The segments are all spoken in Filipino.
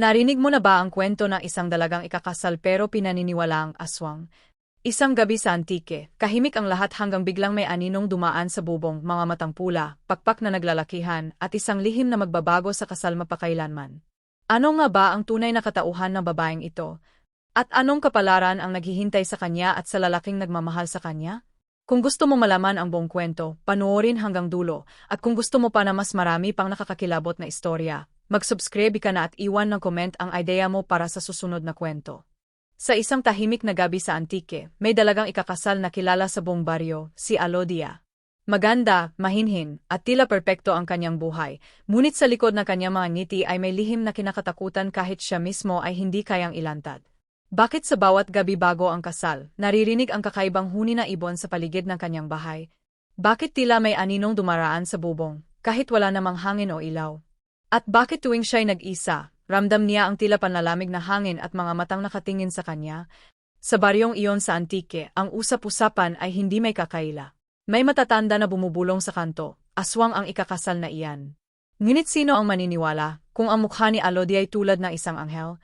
Narinig mo na ba ang kwento ng isang dalagang ikakasal pero pinaniniwala ang aswang? Isang gabi sa antike, kahimik ang lahat hanggang biglang may aninong dumaan sa bubong, mga matang pula, pakpak na naglalakihan, at isang lihim na magbabago sa kasal mapakailanman. Ano nga ba ang tunay na katauhan ng babaeng ito? At anong kapalaran ang naghihintay sa kanya at sa lalaking nagmamahal sa kanya? Kung gusto mo malaman ang buong kwento, panoorin hanggang dulo, at kung gusto mo pa na mas marami pang nakakakilabot na istorya, Mag-subscribe ka na at iwan ng comment ang ideya mo para sa susunod na kwento. Sa isang tahimik na gabi sa Antique, may dalagang ikakasal na kilala sa buong baryo, si Alodia. Maganda, mahinhin, at tila perpekto ang kanyang buhay, ngunit sa likod ng kanyang mga ngiti ay may lihim na kinakatakutan kahit siya mismo ay hindi kayang ilantad. Bakit sa bawat gabi bago ang kasal, naririnig ang kakaibang huni na ibon sa paligid ng kanyang bahay? Bakit tila may aninong dumaraan sa bubong, kahit wala namang hangin o ilaw? At bakit tuwing siya'y nag-isa, ramdam niya ang tila panlalamig na hangin at mga matang nakatingin sa kanya? Sa baryong iyon sa Antique, ang usap-usapan ay hindi may kakaila. May matatanda na bumubulong sa kanto, aswang ang ikakasal na iyan. Ngunit sino ang maniniwala kung ang mukha ni Alodi ay tulad ng isang anghel?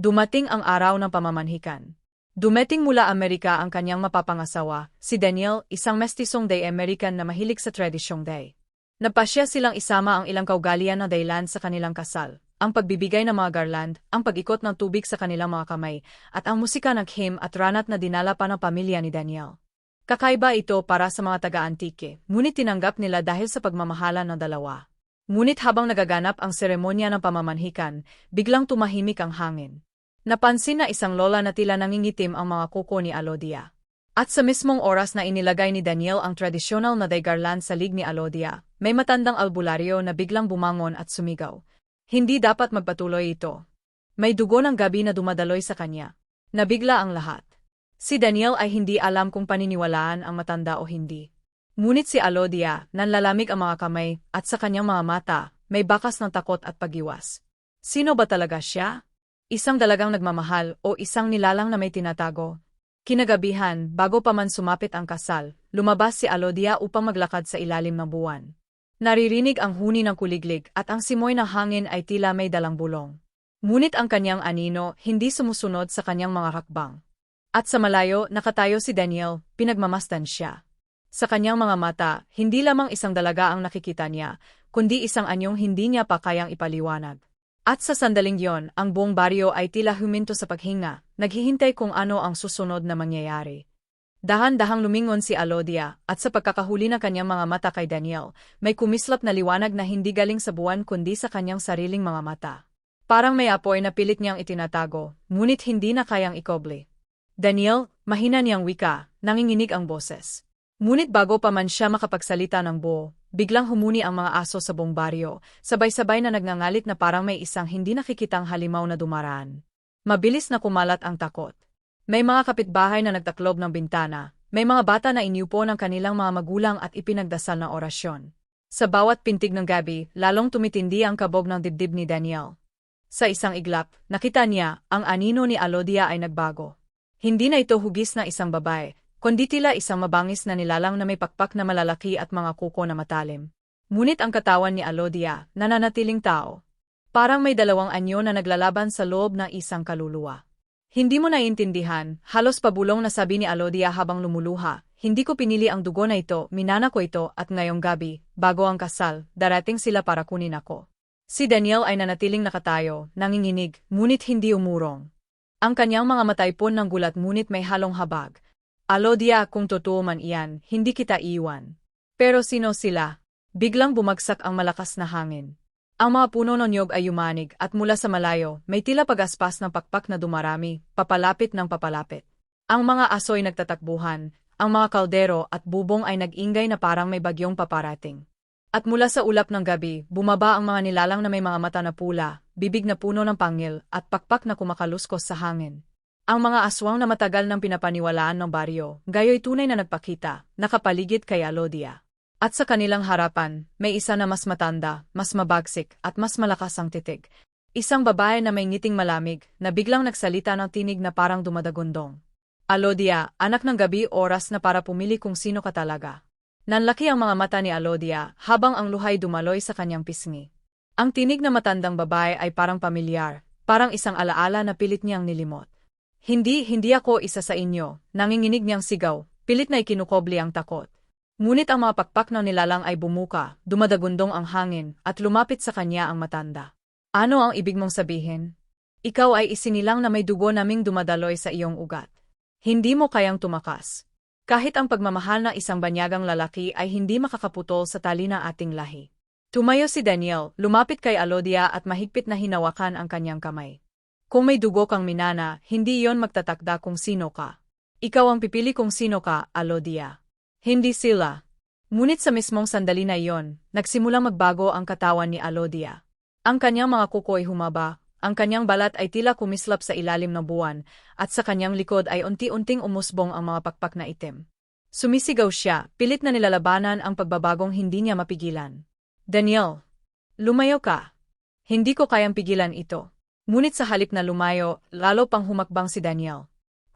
Dumating ang araw ng pamamanhikan. Dumating mula Amerika ang kanyang mapapangasawa, si Daniel, isang mestisong day American na mahilig sa tradisyong day. Napasya silang isama ang ilang kaugalian na daylan sa kanilang kasal, ang pagbibigay ng mga garland, ang pag-ikot ng tubig sa kanilang mga kamay, at ang musika ng hymn at ranat na dinala pa ng pamilya ni Daniel. Kakaiba ito para sa mga taga-antike, ngunit tinanggap nila dahil sa pagmamahala ng dalawa. Ngunit habang nagaganap ang seremonya ng pamamanhikan, biglang tumahimik ang hangin. Napansin na isang lola na tila nangingitim ang mga kuko ni Alodia. At sa mismong oras na inilagay ni Daniel ang tradisyonal na daygarland sa lig ni Alodia, may matandang albularyo na biglang bumangon at sumigaw. Hindi dapat magpatuloy ito. May dugo ng gabi na dumadaloy sa kanya. Nabigla ang lahat. Si Daniel ay hindi alam kung paniniwalaan ang matanda o hindi. Ngunit si Alodia, nanlalamig ang mga kamay, at sa kanyang mga mata, may bakas ng takot at pagiwas. Sino ba talaga siya? Isang dalagang nagmamahal o isang nilalang na may tinatago, Kinagabihan, bago pa man sumapit ang kasal, lumabas si Alodia upang maglakad sa ilalim ng buwan. Naririnig ang huni ng kuliglig at ang simoy ng hangin ay tila may dalang bulong. Ngunit ang kanyang anino hindi sumusunod sa kanyang mga hakbang. At sa malayo, nakatayo si Daniel, pinagmamastan siya. Sa kanyang mga mata, hindi lamang isang dalaga ang nakikita niya, kundi isang anyong hindi niya pa kayang ipaliwanag. At sa sandaling yon, ang buong baryo ay tila huminto sa paghinga, naghihintay kung ano ang susunod na mangyayari. Dahan-dahang lumingon si Alodia, at sa pagkakahuli ng kanyang mga mata kay Daniel, may kumislap na liwanag na hindi galing sa buwan kundi sa kanyang sariling mga mata. Parang may apoy na pilit niyang itinatago, ngunit hindi na kayang ikoble. Daniel, mahina niyang wika, nanginginig ang boses. Ngunit bago pa man siya makapagsalita ng buo, biglang humuni ang mga aso sa buong baryo, sabay-sabay na nagngangalit na parang may isang hindi nakikitang halimaw na dumaraan. Mabilis na kumalat ang takot. May mga kapitbahay na nagtaklob ng bintana, may mga bata na iniupo ng kanilang mga magulang at ipinagdasal ng orasyon. Sa bawat pintig ng gabi, lalong tumitindi ang kabog ng dibdib ni Daniel. Sa isang iglap, nakita niya, ang anino ni Alodia ay nagbago. Hindi na ito hugis na isang babae, kundi tila isang mabangis na nilalang na may pakpak na malalaki at mga kuko na matalim. Ngunit ang katawan ni Alodia, nananatiling tao. Parang may dalawang anyo na naglalaban sa loob ng isang kaluluwa. Hindi mo naiintindihan, halos pabulong na sabi ni Alodia habang lumuluha, hindi ko pinili ang dugo na ito, minana ko ito at ngayong gabi, bago ang kasal, darating sila para kunin ako. Si Daniel ay nanatiling nakatayo, nanginginig, ngunit hindi umurong. Ang kanyang mga matay pon ng gulat ngunit may halong habag, Alodia kung totoo man iyan, hindi kita iwan. Pero sino sila? Biglang bumagsak ang malakas na hangin. Ang mga puno ng nyog ay yumanig at mula sa malayo, may tila pagaspas ng pakpak na dumarami, papalapit ng papalapit. Ang mga aso'y nagtatakbuhan, ang mga kaldero at bubong ay nag-ingay na parang may bagyong paparating. At mula sa ulap ng gabi, bumaba ang mga nilalang na may mga mata na pula, bibig na puno ng pangil, at pakpak na kumakaluskos sa hangin. Ang mga aswang na matagal nang pinapaniwalaan ng baryo, gayo'y tunay na nagpakita, nakapaligid kay Alodia. At sa kanilang harapan, may isa na mas matanda, mas mabagsik, at mas malakas ang titig. Isang babae na may ngiting malamig, na biglang nagsalita ng tinig na parang dumadagundong. Alodia, anak ng gabi oras na para pumili kung sino ka talaga. Nanlaki ang mga mata ni Alodia habang ang luhay dumaloy sa kanyang pisngi. Ang tinig na matandang babae ay parang pamilyar, parang isang alaala na pilit niyang nilimot. Hindi, hindi ako isa sa inyo, nanginginig niyang sigaw, pilit na ikinukobli ang takot. Ngunit ang mga pakpak ng nilalang ay bumuka, dumadagundong ang hangin, at lumapit sa kanya ang matanda. Ano ang ibig mong sabihin? Ikaw ay isinilang na may dugo naming dumadaloy sa iyong ugat. Hindi mo kayang tumakas. Kahit ang pagmamahal na isang banyagang lalaki ay hindi makakaputol sa tali ng ating lahi. Tumayo si Daniel, lumapit kay Alodia at mahigpit na hinawakan ang kanyang kamay. Kung may dugo kang minana, hindi yon magtatakda kung sino ka. Ikaw ang pipili kung sino ka, Alodia. Hindi sila. Ngunit sa mismong sandali na iyon, nagsimulang magbago ang katawan ni Alodia. Ang kanyang mga kuko ay humaba, ang kanyang balat ay tila kumislap sa ilalim ng buwan, at sa kanyang likod ay unti-unting umusbong ang mga pakpak na itim. Sumisigaw siya, pilit na nilalabanan ang pagbabagong hindi niya mapigilan. Daniel, lumayo ka. Hindi ko kayang pigilan ito. Ngunit sa halip na lumayo, lalo pang humakbang si Daniel.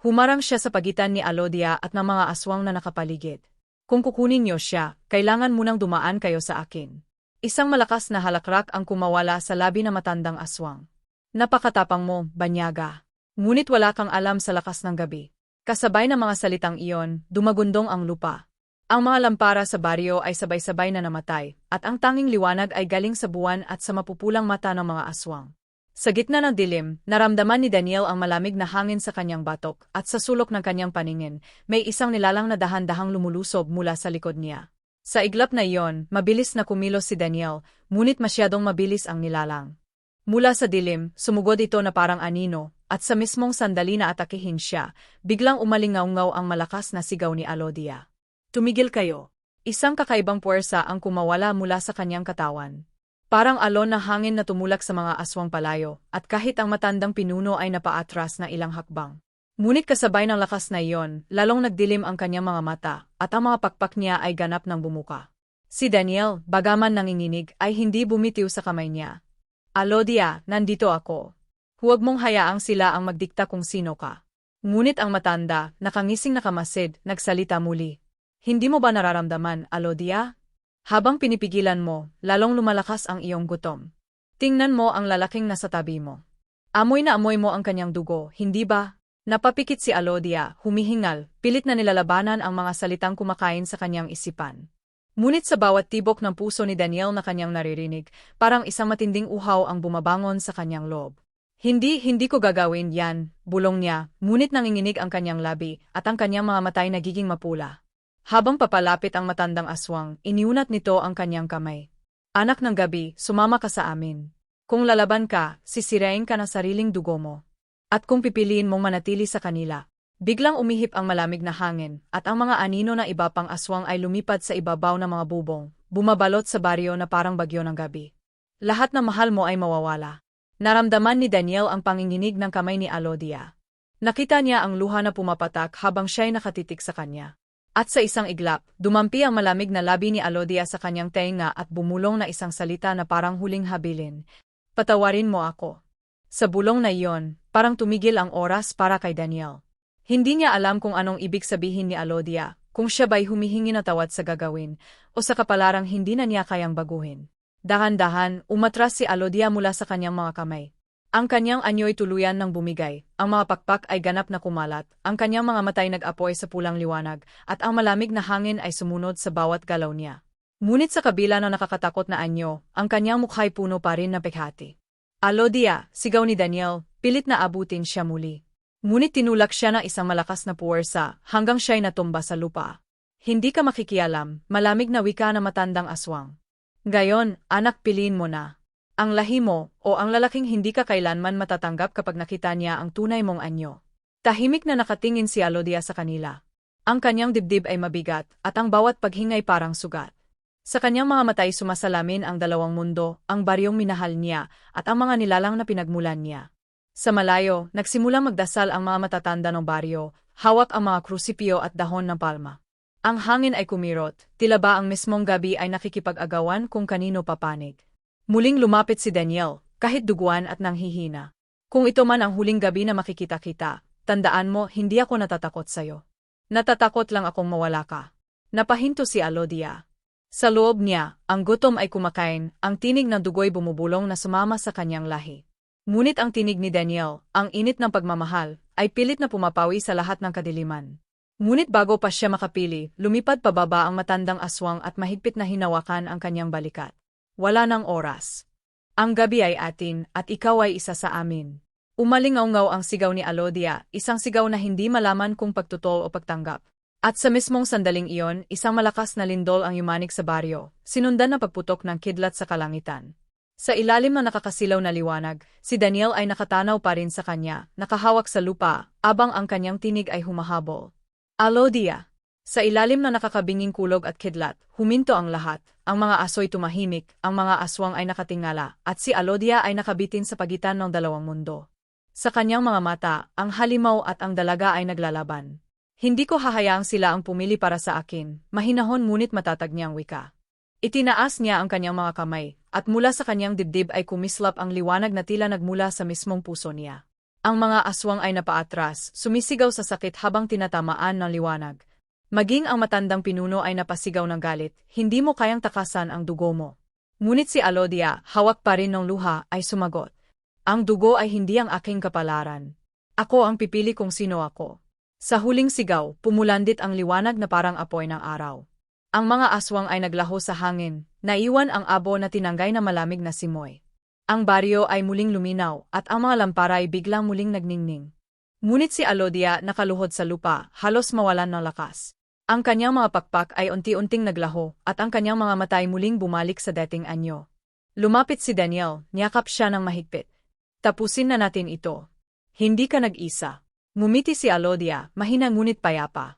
Humarang siya sa pagitan ni Alodia at ng mga aswang na nakapaligid. Kung kukunin niyo siya, kailangan munang dumaan kayo sa akin. Isang malakas na halakrak ang kumawala sa labi na matandang aswang. Napakatapang mo, Banyaga. Ngunit wala kang alam sa lakas ng gabi. Kasabay ng mga salitang iyon, dumagundong ang lupa. Ang mga lampara sa baryo ay sabay-sabay na namatay, at ang tanging liwanag ay galing sa buwan at sa mapupulang mata ng mga aswang. Sa gitna ng dilim, naramdaman ni Daniel ang malamig na hangin sa kanyang batok at sa sulok ng kanyang paningin, may isang nilalang na dahan-dahang lumulusob mula sa likod niya. Sa iglap na iyon, mabilis na kumilos si Daniel, ngunit masyadong mabilis ang nilalang. Mula sa dilim, sumugod ito na parang anino, at sa mismong sandali na atakihin siya, biglang umalingaw-ngaw ang malakas na sigaw ni Alodia. Tumigil kayo. Isang kakaibang puwersa ang kumawala mula sa kanyang katawan. Parang alon na hangin na tumulak sa mga aswang palayo, at kahit ang matandang pinuno ay napaatras na ilang hakbang. Ngunit kasabay ng lakas na iyon, lalong nagdilim ang kanyang mga mata, at ang mga pakpak niya ay ganap ng bumuka. Si Daniel, bagaman nanginginig, ay hindi bumitiw sa kamay niya. Alodia, nandito ako. Huwag mong hayaang sila ang magdikta kung sino ka. Ngunit ang matanda, nakangising nakamasid, nagsalita muli. Hindi mo ba nararamdaman, Alodia? Habang pinipigilan mo, lalong lumalakas ang iyong gutom. Tingnan mo ang lalaking nasa tabi mo. Amoy na amoy mo ang kanyang dugo, hindi ba? Napapikit si Alodia, humihingal, pilit na nilalabanan ang mga salitang kumakain sa kanyang isipan. Ngunit sa bawat tibok ng puso ni Daniel na kanyang naririnig, parang isang matinding uhaw ang bumabangon sa kanyang loob. Hindi, hindi ko gagawin yan, bulong niya, ngunit nanginginig ang kanyang labi, at ang kanyang mga matay nagiging mapula. Habang papalapit ang matandang aswang, iniunat nito ang kanyang kamay. Anak ng gabi, sumama ka sa amin. Kung lalaban ka, sisirain ka ng sariling dugo mo. At kung pipiliin mong manatili sa kanila, biglang umihip ang malamig na hangin, at ang mga anino na iba pang aswang ay lumipad sa ibabaw ng mga bubong, bumabalot sa baryo na parang bagyo ng gabi. Lahat na mahal mo ay mawawala. Naramdaman ni Daniel ang panginginig ng kamay ni Alodia. Nakita niya ang luha na pumapatak habang siya'y nakatitik sa kanya. At sa isang iglap, dumampi ang malamig na labi ni Alodia sa kanyang tenga at bumulong na isang salita na parang huling habilin. Patawarin mo ako. Sa bulong na iyon, parang tumigil ang oras para kay Daniel. Hindi niya alam kung anong ibig sabihin ni Alodia, kung siya ba'y humihingi na tawad sa gagawin, o sa kapalarang hindi na niya kayang baguhin. Dahan-dahan, umatras si Alodia mula sa kanyang mga kamay. Ang kanyang anyo'y tuluyan ng bumigay, ang mga pakpak ay ganap na kumalat, ang kanyang mga matay nag-apoy sa pulang liwanag, at ang malamig na hangin ay sumunod sa bawat galaw niya. Ngunit sa kabila ng nakakatakot na anyo, ang kanyang mukha'y puno pa rin na pekhati. Alodia, sigaw ni Daniel, pilit na abutin siya muli. Ngunit tinulak siya ng isang malakas na puwersa hanggang siya'y natumba sa lupa. Hindi ka makikialam, malamig na wika na matandang aswang. Gayon, anak piliin mo na. Ang lahi mo, o ang lalaking hindi ka kailanman matatanggap kapag nakita niya ang tunay mong anyo. Tahimik na nakatingin si Alodia sa kanila. Ang kanyang dibdib ay mabigat, at ang bawat paghingay parang sugat. Sa kanyang mga matay sumasalamin ang dalawang mundo, ang baryong minahal niya, at ang mga nilalang na pinagmulan niya. Sa malayo, nagsimulang magdasal ang mga matatanda ng baryo, hawak ang mga krusipyo at dahon ng palma. Ang hangin ay kumirot, tila ba ang mismong gabi ay nakikipag-agawan kung kanino papanig. Muling lumapit si Daniel, kahit duguan at nanghihina. Kung ito man ang huling gabi na makikita-kita, tandaan mo hindi ako natatakot sa'yo. Natatakot lang akong mawala ka. Napahinto si Alodia. Sa loob niya, ang gutom ay kumakain, ang tinig ng dugo'y bumubulong na sumama sa kanyang lahi. Ngunit ang tinig ni Daniel, ang init ng pagmamahal, ay pilit na pumapawi sa lahat ng kadiliman. Ngunit bago pa siya makapili, lumipad pababa ang matandang aswang at mahigpit na hinawakan ang kanyang balikat. Wala ng oras. Ang gabi ay atin, at ikaw ay isa sa amin. Umalingaw-ngaw ang sigaw ni Alodia, isang sigaw na hindi malaman kung pagtutol o pagtanggap. At sa mismong sandaling iyon, isang malakas na lindol ang yumanik sa baryo, sinundan na pagputok ng kidlat sa kalangitan. Sa ilalim ng nakakasilaw na liwanag, si Daniel ay nakatanaw pa rin sa kanya, nakahawak sa lupa, abang ang kanyang tinig ay humahabol. Alodia! Sa ilalim ng nakakabinging kulog at kidlat, huminto ang lahat, ang mga asoy tumahimik, ang mga aswang ay nakatingala, at si Alodia ay nakabitin sa pagitan ng dalawang mundo. Sa kanyang mga mata, ang halimaw at ang dalaga ay naglalaban. Hindi ko hahayaang sila ang pumili para sa akin, mahinahon ngunit matatag niyang wika. Itinaas niya ang kanyang mga kamay, at mula sa kanyang dibdib ay kumislap ang liwanag na tila nagmula sa mismong puso niya. Ang mga aswang ay napaatras, sumisigaw sa sakit habang tinatamaan ng liwanag. Maging ang matandang pinuno ay napasigaw ng galit, hindi mo kayang takasan ang dugo mo. Ngunit si Alodia, hawak pa rin ng luha, ay sumagot. Ang dugo ay hindi ang aking kapalaran. Ako ang pipili kung sino ako. Sa huling sigaw, pumulandit ang liwanag na parang apoy ng araw. Ang mga aswang ay naglaho sa hangin, naiwan ang abo na tinanggay na malamig na simoy. Ang baryo ay muling luminaw at ang mga lampara ay biglang muling nagningning. Ngunit si Alodia nakaluhod sa lupa, halos mawalan ng lakas. Ang kanyang mga pakpak ay unti-unting naglaho at ang kanyang mga mata ay muling bumalik sa dating anyo. Lumapit si Daniel, niyakap siya ng mahigpit. Tapusin na natin ito. Hindi ka nag-isa. Ngumiti si Alodia, mahina ngunit payapa.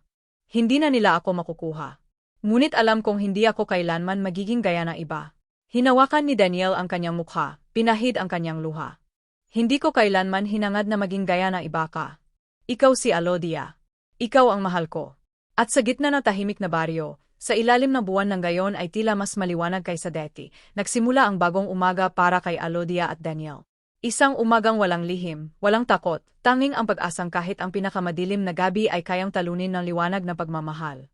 Hindi na nila ako makukuha. Ngunit alam kong hindi ako kailanman magiging gaya ng iba. Hinawakan ni Daniel ang kanyang mukha, pinahid ang kanyang luha. Hindi ko kailanman hinangad na maging gaya ng iba ka. Ikaw si Alodia. Ikaw ang mahal ko. At sa gitna ng tahimik na baryo, sa ilalim ng buwan ng gayon ay tila mas maliwanag kaysa deti, nagsimula ang bagong umaga para kay Alodia at Daniel. Isang umagang walang lihim, walang takot, tanging ang pag-asang kahit ang pinakamadilim na gabi ay kayang talunin ng liwanag na pagmamahal.